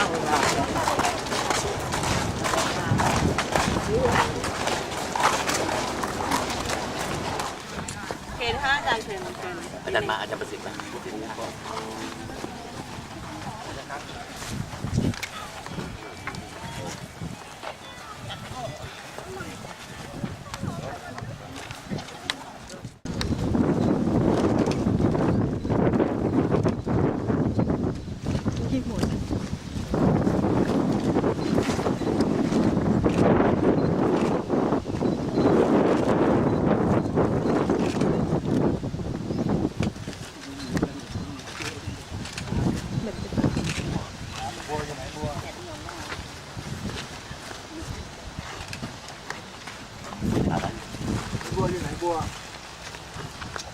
เยอะเชิญค่ะอาจารย์เชิญเชิญำอาจารย์มาอาจารย์ประสิทธิ์มา บัวอยู่ไหนบัว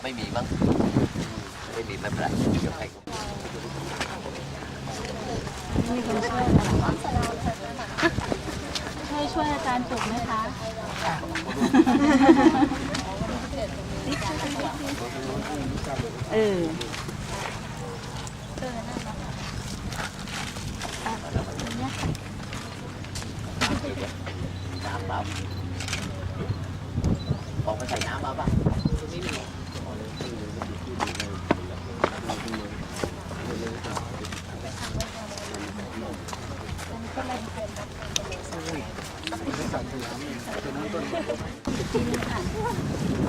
ไม่มีมั้งไม่มีไม่เป็นไรเดี๋ยวให้ช่วยช่วยอาจารย์ปลุกไหมคะเออ น้ำเปล่าออกมาใส่น้ำมาป่ะ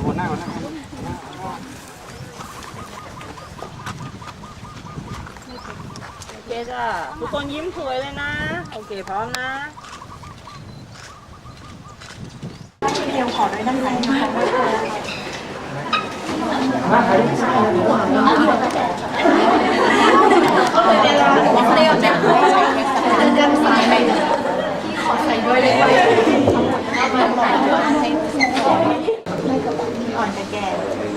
หัวหน้าหัวหน้า โอ เคจ้ะทุกคนยิ้มสวยเลยนะ โอเคพร้อมนะเดียวขอด้วยน้ำไหลอ่อนกระ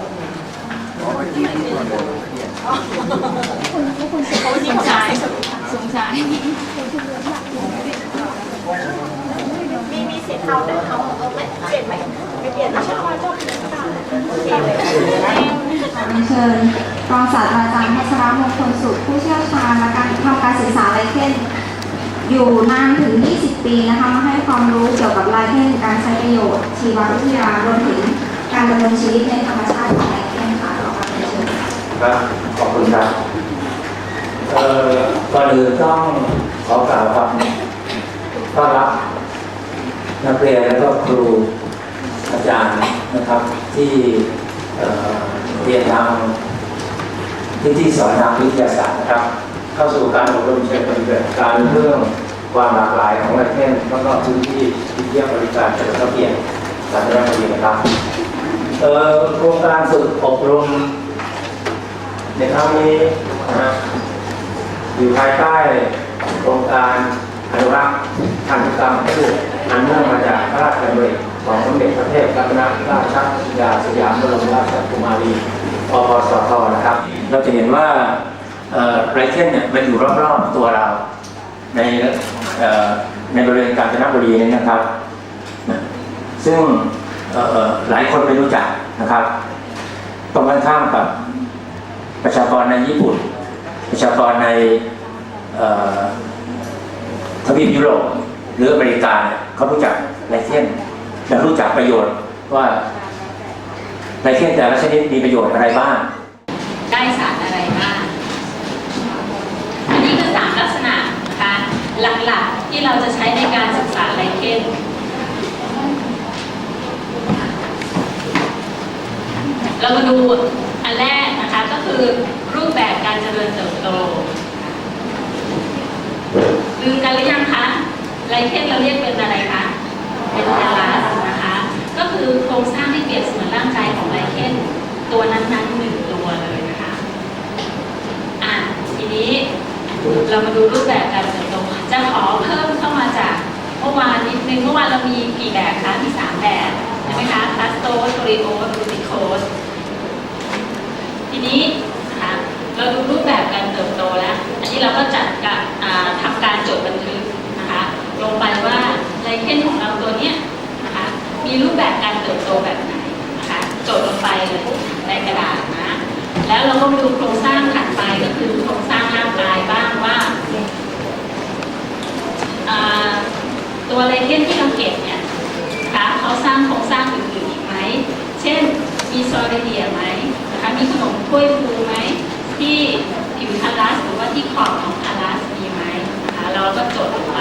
าอุ้ยโทษครับเชิญรองศาสตราจารย์พัชรมงคลสุขผู้เชี่ยวชาญและการทำการศึกษาไลเคนอยู่นานถึง 20 ปีนะคะมาให้ความรู้เกี่ยวกับไลเคนการใช้ประโยชน์ชีววิทยารวมถึงการดำเนินชีวิตในธรรมชาติ ครับ ขอบคุณครับเอ่อก่อนอื่นต้องขอกล่าวครับต้อนรับ นักเรียนและก็ครูอาจารย์นะครับ ที่เรียนทางที่ที่สอนทางวิทยาศาสตร์นะครับ เข้าสู่การอบรมเชิงปฏิบัติการเรื่องความหลากหลายของประเทศแล้วก็พื้นที่วิทยาบริการเฉลิมพระเกียรติสาธารณรัฐนะครับเอ่อโครงการฝึกอบรม ในครั้งนี้นะฮะอยู่ภายใต้โครงการอนุรักษ์พันธุกรรมพืชอันเนื่องมาจากพระราชดำริของสมเด็จพระเทพรัตนราชสุดาสยามบรมราชกุมารีปปสทนะครับ เราจะเห็นว่าไรเคนเนี่ยมันอยู่รอบๆตัวเรา ในในบริเวณกาญจนบุรีนี้นะครับ ซึ่งหลายคนไม่รู้จักนะครับ ตรงกันข้ามกับ ประชากรในญี่ปุ่น ประชากรในทวีปยุโรปหรืออเมริกาเนี่ยเขารู้จักไลเคนและรู้จักประโยชน์ว่าไลเคนแต่ละชนิดมีประโยชน์อะไรบ้าง ได้สารอะไรบ้าง อันนี้คือสามลักษณะนะคะหลักๆที่เราจะใช้ในการศึกษาไลเคนเรามาดูอันแรก ก็คือรูปแบบการเจริญเติบโตลืมกันหรือยังคะไลเคนเราเรียกเป็นอะไรคะเป็นแอลาสนะคะ ก็คือโครงสร้างที่เปรียบเสมือนร่างกายของไลเคนตัวนั้นๆหนึ่งตัวเลยนะคะอะทีนี้เรามาดูรูปแบบการเติบโตจะขอเพิ่มเข้ามาจากเมื่อวานนิดนึงเมื่อวานเรามีกี่แบบคะมีสามแบบใช่ไหมคะพลาสโตสโตริโอสรูติโคส ทีนี้นะคะเราดูรูปแบบการเติบโตแล้ว อันนี้เราก็จัดการทำการจดบันทึกนะคะลงไปว่าไลเคนของเราตัวเนี้ยนะคะมีรูปแบบการเติบโตแบบไหนนะคะจดลงไปเลยในกระดาษนะแล้วเราก็ดูโครงสร้างถัดไปก็คือโครงสร้างร่างกายบ้างว่าตัวไลเคนที่เราเก็บเนี่ยนะคะเขาสร้างโครงสร้างอื่นๆอีกไหม เช่น มีซอริเดียไหม มีขนมถ้วยฟูไหมที่ผิวอารัสหรือว่าที่ขอบของอารัสมีไหมนะคะเราก็จดลงไป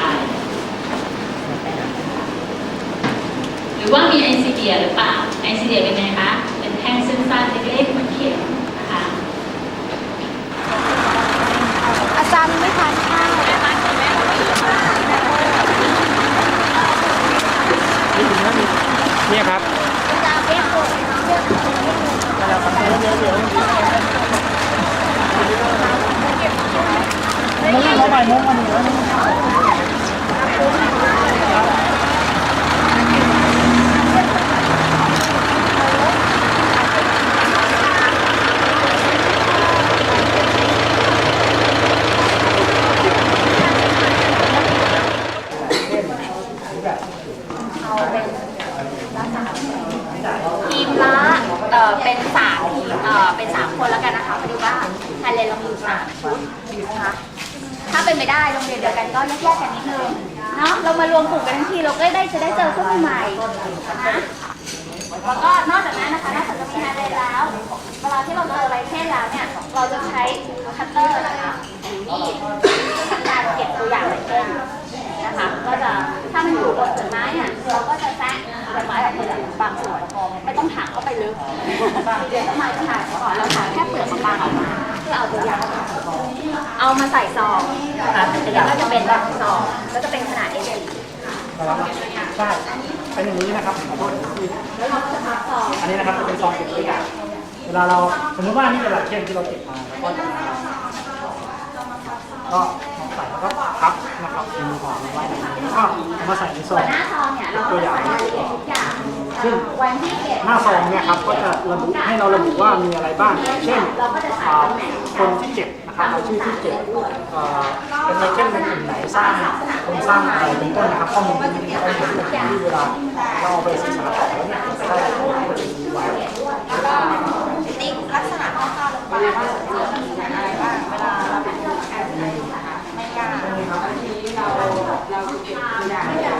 หรือว่ามีไอซีเดียหรือเปล่าไอซีเดียเป็นไงคะเป็นแท่งเส้นสั้นเล็กๆเหมือนเข็มนะคะอาจารย์ไม่ทานข้าวเนี่ยครับ อาจารย์เรียกผมเรียกผม มุ้ง เขาใหม่มุ้งมันเหนือทีมละเอ่อเป็น มีเอ่อเป็นสามคนแล้วกันนะคะพอดีว่าไทยเลนเรามีอยู่สามชุดนะคะถ้าเป็นไปได้โรงเรียนเดียวกันก็แยกๆกันนิดนึงเนาะเรามารวมกลุ่มกันทั้งทีเราก็ได้จะได้เจอเพื่อนใหม่ๆนะแล้วก็นอกจากนั้นนะคะนอกจากจะมีไฮเลนแล้วเวลาที่เราเจออะไรเช่นแล้วเนี่ยเราจะใช้คัตเตอร์นะคะหรือมีดทำการเก็บตัวอย่างอะไรเช่นนะคะก็จะถ้ามันอยู่บนต้นไม้เนี่ยเราก็จะแซะต้นไม้อะไรบางส่วนไม่ต้องถา งเข้าไปลึกเดี๋ยวต้นไม้จะถางก่อนเราถางแค่เปลือกบางๆออกมาเพื่อเอาตัวอย่างเอามาใส่ซองนะคะอันนี้ก็จะเป็นแบบซองก็จะเป็นขนาด A4 ใช่เป็นอย่างนี้นะครับขอโทษที่แล้วเราก็จะพับซองอันนี้นะครับจะเป็นซองเก็บตัวอย่างเวลาเราสมมติว่านี่เป็นหลักเกณฑ์ที่เราเก็บมาแล้วก็จะมาก็ใส่แล้วก็พับนะครับเป็นห่อไว้แบบนี้แล้วก็เอามาใส่ในซส่อวนงหน้าซองเนี่ยเราก็จะใส่รายละเอียดทุกอย่าง ซึ่งหน้าซองเนี่ยครับก็จะระบุให้เราระบุว่ามีอะไรบ้าง เช่นคนที่เก็บนะครับเอาชื่อที่เก็บเป็นไลเช่นเป็นกลุ่มไหนสร้างครงสร้างอะไรเป็นต้นนะครับข้อมูลตรงนี้ข้อมูลตรงนี้เวลาเราเอาไปศึกษาต่อแล้วเนี่ยจะได้ข้อมูลตรงนี้ไว้ติ๊กลักษณะคร่าวๆลงไปว่ามีอะไรบ้างเวลาเราเป็นไม่ยากอธิบาย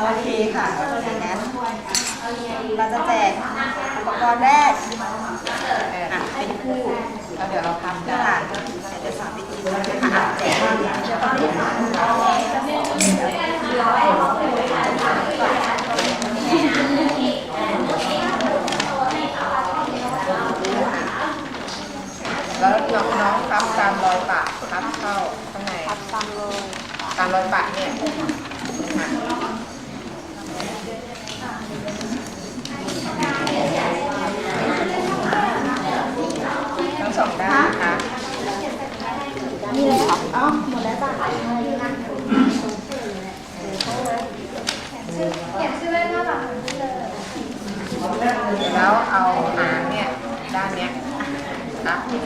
โอเคค่ะอย่างนั้นเราจะแจกอุปกรณ์แรกเอออะเป็นคู่แล้วเดี๋ยวเราทำกันค่ะเดี๋ยวจะสอนวิธีค่ะแจกแล้วน้องน้องพับตามรอยปะพับเข้าข้างในตามรอยตามรอยปะเนี่ย ทั้งสองด้านนะคะมีเลยอ๋อหมดแล้วจ้ะเขียนชื่อไว้ข้างแล้วเอาหางเนี่ย ด้านเนี้ยน่ะนี่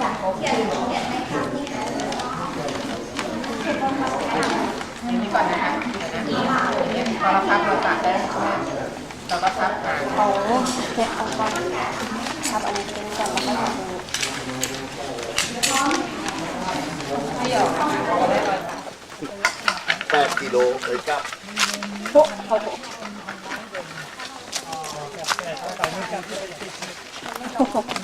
ก่อนนะคะพอเราพับเราตัดได้ใช่ไหม เราก็พับหางโอ้เจ็บเอาก่อนครับอันนี้เป็นก่อนแล้วก็จะดูไม่ออกเราได้รอยแปดกิโลเลยครับปุ๊บเขาปุ๊บของแผ่น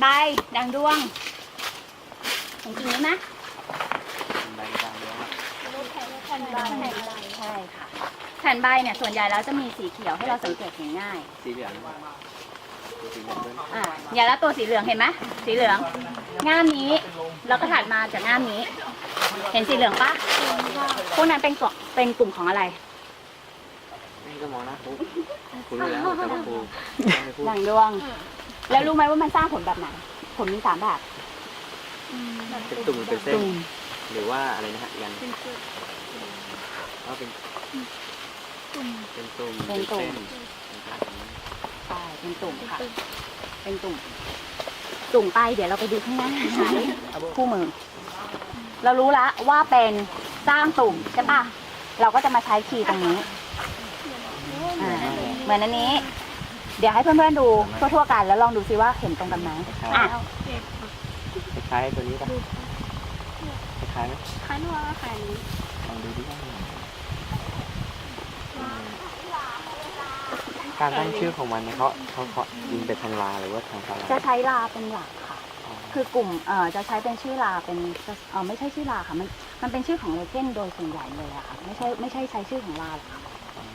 ใบดังดวงของจริงนี้นะแผ่นใบใช่ค่ะแผ่นใบเนี่ยส่วนใหญ่แล้วจะมีสีเขียวให้เราสังเกตเห็นง่ายสีเหลืองสีเหลืองด้วยอ่าอย่างแล้วตัวสีเหลืองเห็นไหมสีเหลืองง่ามนี้แล้วก็ถัดมาจากง่ามนี้ เห็นสีเหลืองปะพวกนั้นเป็นกลุ่มเป็นกลุ่มของอะไรนี่ก็มองหน้าครูครูรู้แล้วแต่ว่าครูไม่พูด ดังดวง แล้วรู้ไหมว่ามันสร้างผลแบบไหน ผลมีสามแบบเป็นตุ่มหรือเป็นเส้นตุ่มหรือว่าอะไรนะฮะยันว่าเป็นเป็นตุ่มเป็นเส้นใช่เป็นตุ่มค่ะ เป็นตุ่ม ตุ่มไปเดี๋ยวเราไปดูข้างหน้าคู่มือ เรารู้แล้วว่าเป็นสร้างตุ่มใช่ปะเราก็จะมาใช้คีย์ตรงนี้อ่าเหมือนอันนี้ เดี๋ยวให้เพื่อนๆดูทั่วๆกันแล้วลองดูซิว่าเห็นตรงกันไหมอะคล้ายๆตัวนี้ป่ะคล้ายๆไหมคล้ายนัวคล้ายนี้ลองดูดิการตั้งชื่อของมันเนี่ยเขาเขาเขายิงไปทางลาหรือว่าทางสาราจะใช้ลาเป็นหลักค่ะ คือกลุ่มเอ่อจะใช้เป็นชื่อลาเป็นเอ่อไม่ใช่ชื่อลาค่ะมันมันเป็นชื่อของเลเจนด์โดยส่วนใหญ่เลยอะค่ะไม่ใช่ไม่ใช่ใช้ชื่อของลาหรอกค่ะ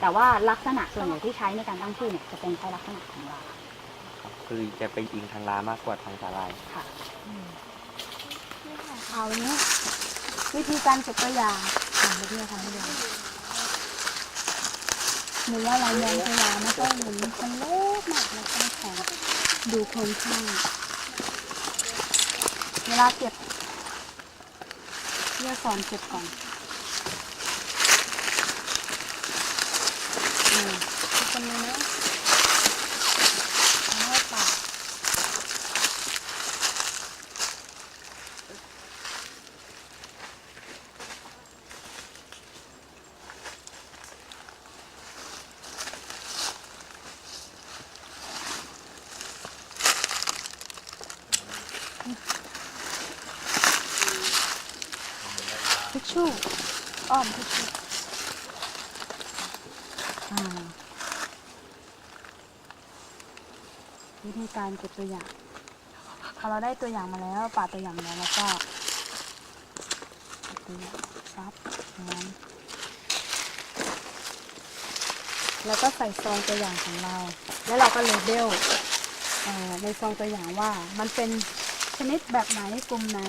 แต่ว่าลักษณะส่วนใหญ่ที่ใช้ในการตั้งชื่อเนี่ยจะเป็นใช้ลักษณะของลาคือจะไปอิงทางลามากกว่าทางสาลายค่ะเอาเนี้ยวิธีการเก็บตัวอย่างอ่าวิธีการทำให้ดูหรือว่าเรามองตัวอย่างไม่ต้องเห็นมันเล็กมากแล้วก็แข็งดูโครงข้างเวลาเก็บเพื่อสอนเก็บก่อน อืมเป็นไงนะเอาให้ปาก ทิชชู่อ้อมทิชชู่อ่าวิธี การเก็บตัวอย่างพอเราได้ตัวอย่างมาแล้วปาตัวอย่างมาแล้วแล้วก็เก็บตัวอย่างซับม้นแล้วก็ใส่ซองตัวอย่างของเรา แล้วเราก็เลเบลในซองตัวอย่างว่ามันเป็นชนิดแบบไหนกลุ่มไหน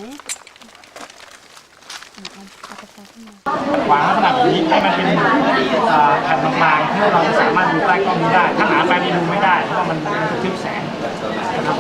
อืมเอาเอากระเป๋าขึ้นาวางลักษณะแบบนี้ให้มันเป็นอ่อแผ่นบางๆเพื่อเราจะสามารถดูใต้กล้องนี้ได้ ถ้าหนาไปนี่ดูไม่ได้ เพราะว่ามันมันจะทึบแสง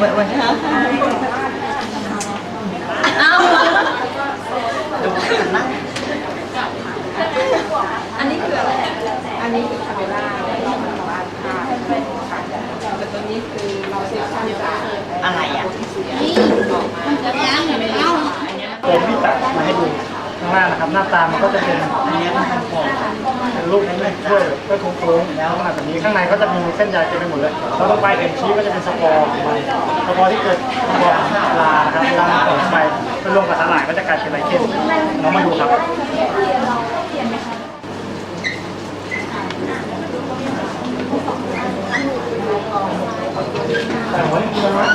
วันนี้อาดูขึ้นนะอันนี้คืออะไร อันนี้คือคาเมล่าเราทำบ้านค่ะแต่ตัวนี้คือเราเซ็กชั่นจากอะไรอะนี่ออกมาแล้วเนี่ยเล่าผมพี่ตา นะครับ หน้าตามันก็จะเป็นเป็นรูปนี้เลยช่วยก็โค้งๆแล้วขนาดแบบนี้ข้างในก็จะมีเส้นใยเต็มไปหมดเลยแล้วตรงปลายเข็มชี้ก็จะเป็นสปอร์ของมันสปอร์ที่เกิดสปอร์ลาครับลามันเปิดไปไปรวมกับสลายก็จะกลายเป็นไรเข้มเรามาดูครับแต่หัวนี่คืออะไรวะ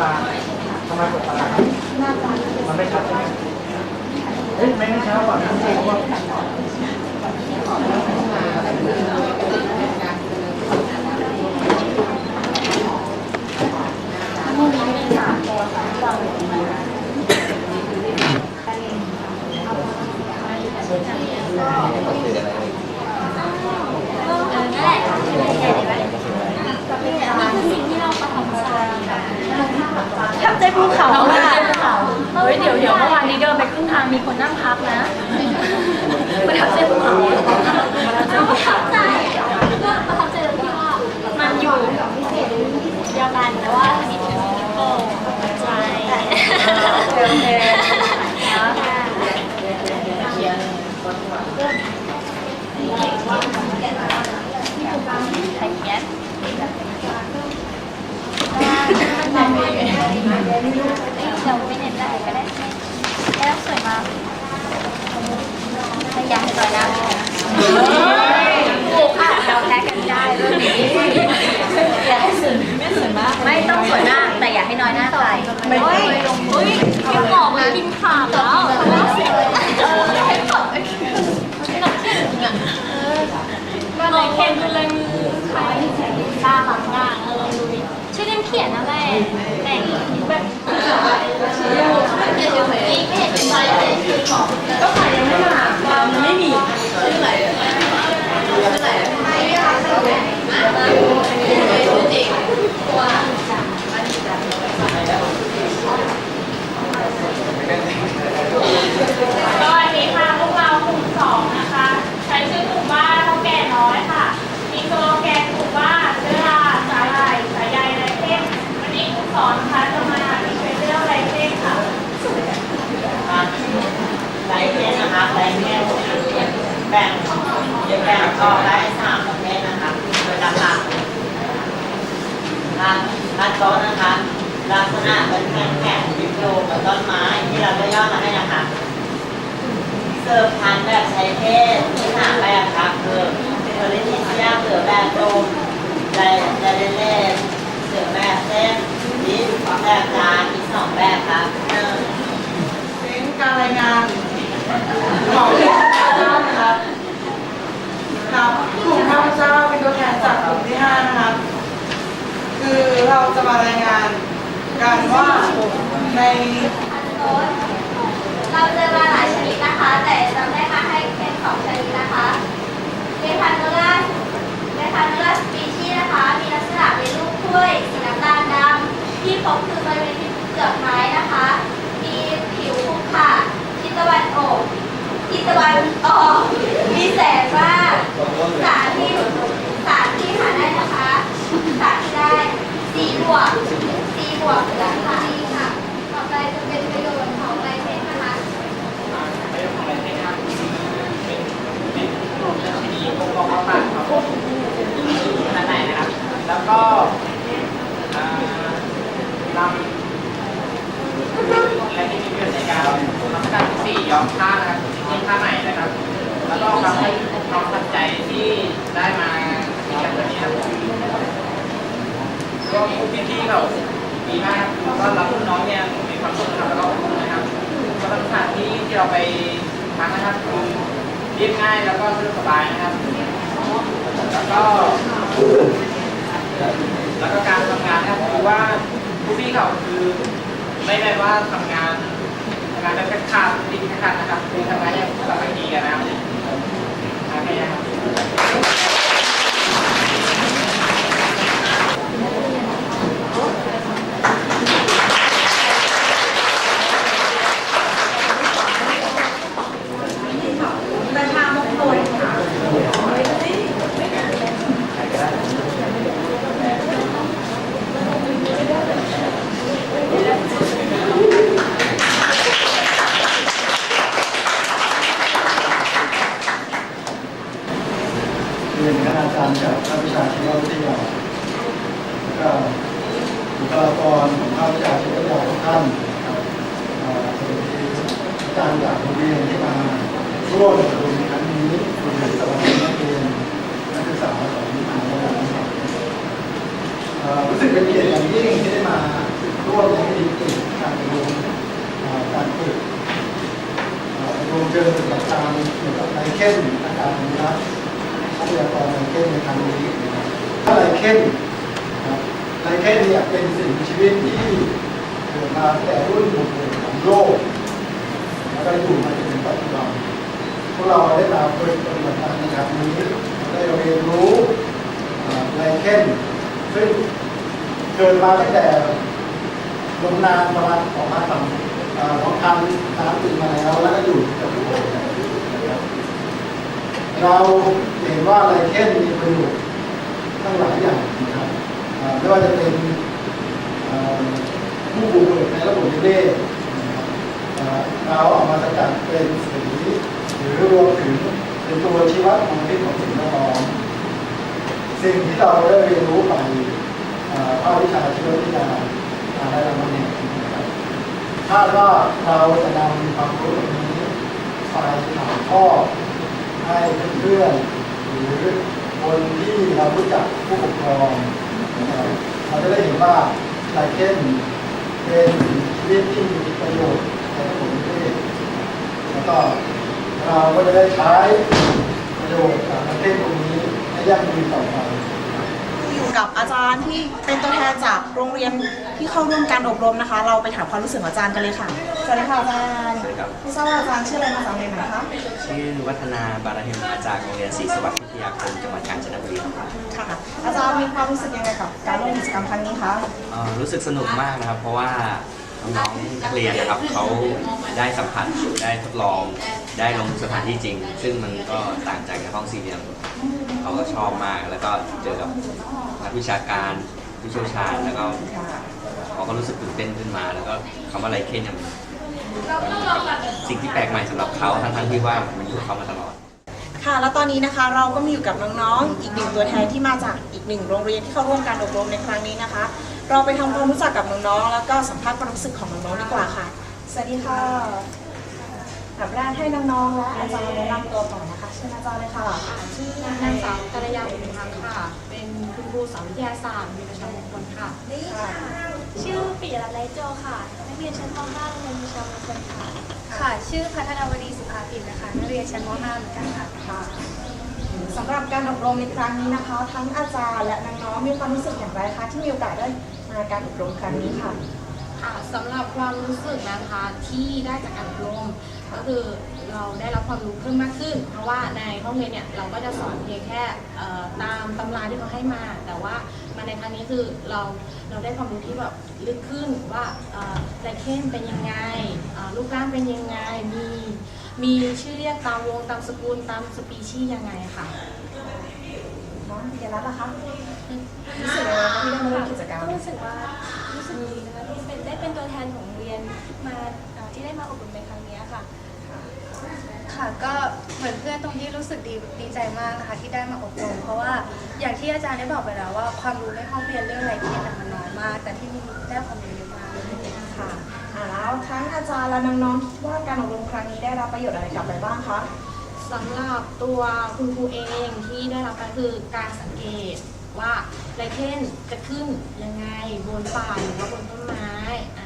ตา ทำไมกดตามันไม่ชัดใช่ไหมเฮ้ยไม่ไม่ชัดว่ะมันโกงว่ะนั่ได้แหละนี่คือสิ่งที่เราประทับใจ ทำใจภูเขาค่ะเฮ้ยเดี๋ยวเดี๋ยวเมื่อวานนี้เดินไปครึ่งทางมีคนนั่งพักนะประทับใจภูเขาประทับใจประทับใจตรงที่ว่ามันอยู่เดียวกันแต่ว่าอันนี้เป็นฮิปโปใจโอเคแล้วค่ะไข่เค็ม เราไม่เน้นได้ก็ได้แล้วสวยมากไม่อยากให้ต่อยนะถูกค่ะเราแพ้กันได้เรื่องนี้อยากให้สว ก็ขายยังไม่มาความไม่มีชื่ออะไรชื่ออะไรสวัสดีค่ะพวกเรากลุ่มสองนะคะ ใช้ชื่อกลุ่มว่าเท่าแก่น้อยค่ะ มีสโลแกนกลุ่มว่าเชื้อราสาหร่ายสายใยไรเท่งวันนี้ครูสอนนะคะจะมามีเทรนเรื่องไรเท่งค่ะ ไลท์ เทนนะไลท์เทนแบ่งจะแบ่งออกได้สามประเภทนะคะโดยหลักๆการการโต๊ะนะคะลักษณะเป็นแข็งแข็งวิโยงกับต้นไม้ที่เราได้ย่อมาให้นะคะเสิร์ฟทานแบบใช้เทศที่หาแบบครับคือเทอริทิเซียเสือแบบโดมไดไดเล่เล่เสือแบบเส้นดิสแบบจานอีกสองแบบครับหนึ่งเป็นการรายงาน ของกลุ่มข้าพเจ้านะครับครับกลุ่มข้าพเจ้าเป็นตัวแทนจากกลุ่มที่ห้านะครับ คือเราจะมารายงานกันว่าในเราเจอมาหลายชนิดนะคะ แต่จำได้มาให้เป็นสองชนิดนะคะเดทานูล่าเดทานูล่าสปีชีนะคะ มีลักษณะเป็นลูกถ้วยสีน้ำตาลดำที่พบคือบริเวณที่เปลือกไม้นะคะ มีผิวขรุขระทิศตะวันออกทิศ ตะวันออกมีแสงมาสารที่สารที่หาได้นะคะสารที่ได้สีบวกสีบวกเหลือค่ะค่ะ ต่อไปจะเป็นประโยชน์ของลายเส้นนะคะประโยชน์ของไรเท่งนะครับเป็นเป็นกลุ่มชนิดพวกกองข้าวปากครับด้านในนะครับแล้วก็อ่านำและที่มี ประโยชน์ในการทำการสีย้อมผ้านะครับที่ผ้าไหม่นะครับ แล้วก็ความความตั้งใจที่ได้มาเรียนวันนี้ครับก็พวกพี่ๆเขาดีมากครับก็รับรุ่นน้องเนี่ยมีความสุขนะครับแล้วก็อบอุ่นนะครับก็เป็นสถานที่ที่เราไปพักนะครับคือเรียบง่ายแล้วก็สะดวกสบายนะครับ แล้วก็ แล้วก็การทำงานนะครับคือว่าผู้พี่เขาคือไม่ได้ว่าทำงาน งานแบบขาดติดขาดนะครับคือทำไมเนอย่างสามัคคีกันนะครับ เรียนคณะอาจารย์จากภาควิชาชีววิทยาแล้วก็บุคลากรของภาควิชาชีววิทยาทุกท่านอาจารย์จากโรงเรียนที่มาร่วมกับในครั้งนี้คุณสวัสดีนักเรียนนักศึกษาของมหาวิทยาลัยรู้สึกเป็นเกียรติอย่างยิ่งที่ได้มาร่วมในพิธีการอบรมการฝึกอบรมเจอกับอาจารเกี่ยวกับไอเทนอาการรับ ทรัพยากรไลเคนในครั้งนี้นะครับถ้าไลเคนนะครับไลเคนเนี่ยเป็นสิ่งมีชีวิตที่เกิดมาตั้งแต่รุ่นบุกเบิกของโลกแล้วก็อยู่มาจนถึงปัจจุบันพวกเราได้มาฝึกปฏิบัติการในครั้งนี้ได้เรียนรู้ไลเคนซึ่งเกิดมาตั้งแต่ลงนามประมาณสองพันสามสองพันสามปีมาแล้วแล้วก็อยู่กับโลก เราเห็นว่าไลเคนมีประโยชน์ตั้งหลายอย่างนะครับไม่ว่าจะเป็นผู้บุกเบิกในระบบนิเวศนะครับเอ่อเราเออกมาสกัดเป็นสีหรือรวมถึงเป็นตัวชี้วัดมลพิษของสิ่งแวดล้อมสิ่งที่เราได้เรียนรู้ไปภาควิชาชีววิทยาทางได้รางวัลเนี่ยนะครับคาดว่าเราจะนำความรู้ตรงนี้ไปถ่ายทอด ให้เพื่อนหรือคนที่เรารู้จักผู้ปกครองเราจะได้เห็นว่าลายเข้มเป็นชีวิตที่มีประโยชน์ในระบบนิเทศแล้วก็เราก็จะได้ใช้ประโยชน์จากประเทศตรงนี้ให้ยั่งยืนต่อไป กับอาจารย์ที่เป็นตัวแทนจากโรงเรียนที่เข้าร่วมการอบรมนะคะ เราไปถามความรู้สึกของอาจารย์กันเลยค่ะสวัสดีค่ะอาจารย์ไม่ทราบว่าอาจารย์ชื่ออะไรมาจากโรงเรียนไหนคะชื่อวัฒนาบาราเฮมมาจากโรงเรียนศรีสวัสดิ์วิทยาคมจังหวัดกาญจนบุรีครับค่ะ อาจารย์มีความรู้สึกยังไงกับการร่วมกิจกรรมครั้งนี้คะเอ่อรู้สึกสนุกมากนะครับ เพราะว่าน้องๆนักเรียนนะครับเขาได้สัมผัสได้ทดลองได้ลงสถานที่จริง ซึ่งมันก็ต่างจากในห้องสี่เหลี่ยมเขาก็ชอบมากแล้วก็เจอกับ นักวิชาการผู้เชี่ยวชาญแล้วก็เขาก็รู้สึกตื่นเต้นขึ้นมา แล้วก็คำว่าไรเคนเนี่ยมันสิ่งที่แปลกใหม่สำหรับเขาทั้งๆที่ว่ามันอยู่กับเขามาตลอด ค่ะ แล้วตอนนี้นะคะเราก็มีอยู่กับน้องๆ อีกหนึ่งตัวแทนที่มาจากอีกหนึ่งโรงเรียนที่เข้าร่วมการอบรมในครั้งนี้นะคะ เราไปทำความรู้จักกับน้องๆ แล้วก็สัมภาษณ์ความรู้สึกของน้องๆดีกว่าค่ะ สวัสดีค่ะอันดับแรกให้น้องๆ และอาจารย์แนะนำตัวก่อนนะคะเชิญอาจารย์เลยค่ะ ชื่อนางสาวกัลยาอุทังค่ะ เป็นคุณค รูสอนวิทยาศาสตร์มีประชามงคลค่ะ ชื่อปิยรัตน์ไรโจค่ะนักเรียนชั้นม .5 โรงเรียนวิชามงคลค่ะ ค่ะ ชื่อพัฒนาวดีสุภาพินนะคะนักเรียนชั้นม .5 เหมือนกันค่ะ ค่ะสำหรับการอบรมในครั้งนี้นะคะ ทั้งอาจารย์และน้องๆมีความรู้สึกอย่างไรคะที่มีโอกาสได้มาการอบรมครั้งนี้ค่ะ ค่ะสำหรับความรู้สึกนะคะที่ได้จากการอบรมก็คือ เราได้รับความรู้เพิ่มมากขึ้น เพราะว่าในห้องเรียนเนี่ยเราก็จะสอนเพียงแค่เอ่อตามตำราที่เขาให้มา แต่ว่ามาในครั้งนี้คือเราเราได้ความรู้ที่แบบลึกขึ้นว่าไลเคนเป็นยังไงเอ่อรูปร่างเป็นยังไงมีมีชื่อเรียกตามวงตามสกุลตามสปีชีส์ยังไงค่ะน้องปิยรัตน์ล่ะคะรู้สึกยังไงคะที่ได้มาร่วมกิจกรรมก็รู้สึกว่ารู้สึกดีนะคะที่เป็นได้เป็นตัวแทนของโรงเรียนมาเอ่อที่ได้มาอบรมในครั้งนี้ค่ะ ค่ะก็เหมือนเพื่อนตรงที่รู้สึกดีดีใจมากนะคะที่ได้มาอบรมเพราะว่าอย่างที่อาจารย์ได้บอกไปแล้วว่าความรู้ในห้องเรียนเรื่องอะไรที่เนี่ยมันน้อยมาก แต่ที่นี่ได้ความรู้เยอะมากค่ะอ่าแล้วทั้งอาจารย์และน้องๆคิดว่าการอบรมครั้งนี้ได้รับประโยชน์อะไรกลับไปบ้างคะสำหรับตัวคุณครูเองที่ได้รับก็คือการสังเกตว่าไรเคนจะขึ้นยังไงบนป่าหรือว่าบนต้นไม้อะ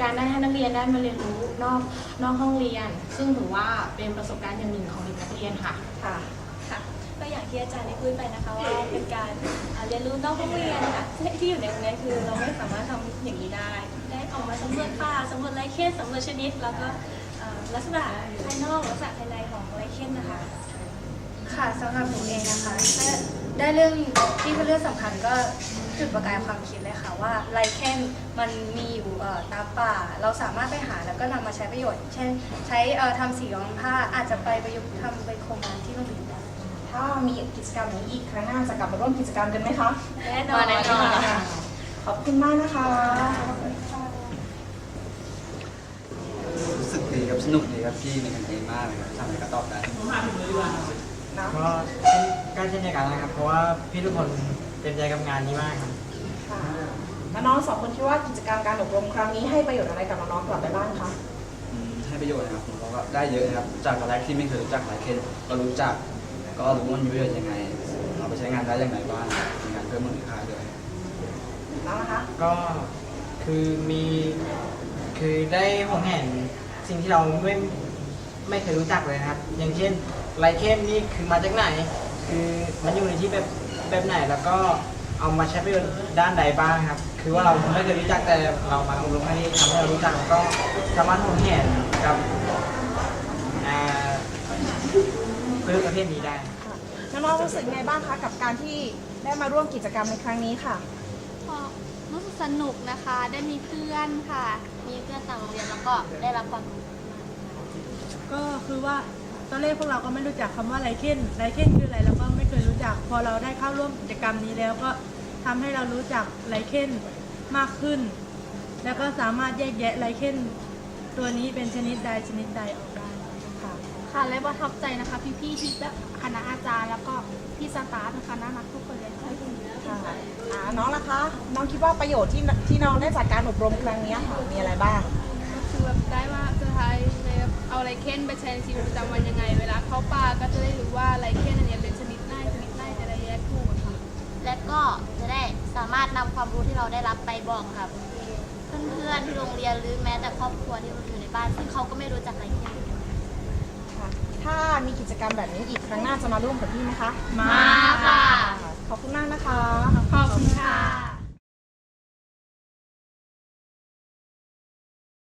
การได้ให้นักเรียนได้มาเรียนรู้นอกนอกห้องเรียน ซึ่งถือว่าเป็นประสบการณ์อย่างหนึ่งของเด็กนักเรียนค่ะ ค่ะ ค่ะก็อย่างที่อาจารย์ได้พูดไปนะคะว่าเป็นการอ่าเรียนรู้นอกห้องเรียนนะคะที่อยู่ในโรงเรียนคือเราไม่สามารถทำอย่างนี้ได้ ได้ออกมาสำรวจป่าสำรวจไรเคนสำรวจชนิด แล้วก็อ่าลักษณะภายนอกลักษณะภายในของไรเคนนะคะ ค่ะสำหรับหนูเองนะคะถ้า ได้เรื่องที่เป็นเรื่องสำคัญก็จุดประกายความคิดเลยค่ะว่าไลเคนมันมีอยู่เอ่อตามป่า เราสามารถไปหาแล้วก็นำมาใช้ประโยชน์ เช่น ใช้เอ่อทำสีรองผ้าอาจจะไปประยุกต์ทำเป็นโครงงานที่โรงเรียนได้ ถ้ามีกิจกรรมอย่างนี้อีกครั้งหน้าจะกลับมาร่วมกิจกรรมกันไหมคะ แน่นอนแน่นอนค่ะ ขอบคุณมากนะคะ รู้สึกดีครับ สนุกดีครับพี่เป็นกันเองมากเลยครับทำอะไรก็ตอบได้ ก็ การเช่นเดียวกันนะครับ เพราะว่าพี่ทุกคนเต็มใจกับงานนี้มากครับค่ะแล้วน้องสองคนคิดว่ากิจกรรมการอบรมครั้งนี้ให้ประโยชน์อะไรกับน้องๆกลับไปบ้างคะ อืมให้ประโยชน์นะครับผมก็ได้เยอะนะครับ จากตอนแรกที่ไม่เคยรู้จักไลเคนก็รู้จัก ก็รู้ว่ามันมีประโยชน์ยังไงเอาไปใช้งานได้อย่างไรบ้างในการเพิ่มมูลค่าด้วยแล้วนะคะ ก็คือมีคือได้หงเห็นสิ่งที่เราไม่ไม่เคยรู้จักเลยนะครับ อย่างเช่นไลเคนนี่คือมาจากไหน คือมันอยู่ในที่แบบแบบไหนแล้วก็เอามาใช้ประโยชน์ด้านใดบ้างครับ คือว่าเราไม่เคยรู้จักแต่เรามาอบรมครั้งนี้ทำให้เรารู้จักแล้วก็สามารถหงเห็นกับอ่าพืชประเภทนี้ได้ น้องๆรู้สึกไงบ้างคะกับการที่ได้มาร่วมกิจกรรมในครั้งนี้ค่ะ ก็รู้สึกสนุกนะคะ ได้มีเพื่อนค่ะ มีเพื่อนต่างโรงเรียนแล้วก็ได้รับความรู้ ก็คือว่า ตอนแรกพวกเราก็ไม่รู้จักคำว่าไลเคนไลเคนคืออะไรเราก็ไม่เคยรู้จัก พอเราได้เข้าร่วมกิจกรรมนี้แล้วก็ทำให้เรารู้จักไลเคนมากขึ้น แล้วก็สามารถแยกแยะไลเคนตัวนี้เป็นชนิดใดชนิดใดออกได้ค่ะค่ะและประทับใจนะคะ พี่ๆที่แบบคณะอาจารย์แล้วก็พี่สตาฟนะคะน่ารักทุกคนเลยค่ะค่ะอ่าน้องล่ะคะ น้องคิดว่าประโยชน์ที่ที่น้องได้จากการอบรมครั้งนี้ค่ะมีอะไรบ้างก็คือแบบได้ว่าสุดท้าย เลยแบบเอาไลเคนไปใช้ในชีวิตประจำวันยังไง เวลาเข้าป่าก็จะได้รู้ว่าไลเคนอันเนี้ยเป็นชนิดไหนชนิดไหนจะได้แยกถูกอะค่ะ และก็จะได้สามารถนำความรู้ที่เราได้รับไปบอกกับเพื่อนๆที่โรงเรียนหรือแม้แต่ครอบครัวที่อยู่ในบ้านซึ่งเขาก็ไม่รู้จักไลเคนค่ะถ้ามีกิจกรรมแบบนี้อีกครั้งหน้าจะมาร่วมกับพี่ไหมคะ มาค่ะ ขอบคุณมากนะคะ ขอบคุณค่ะ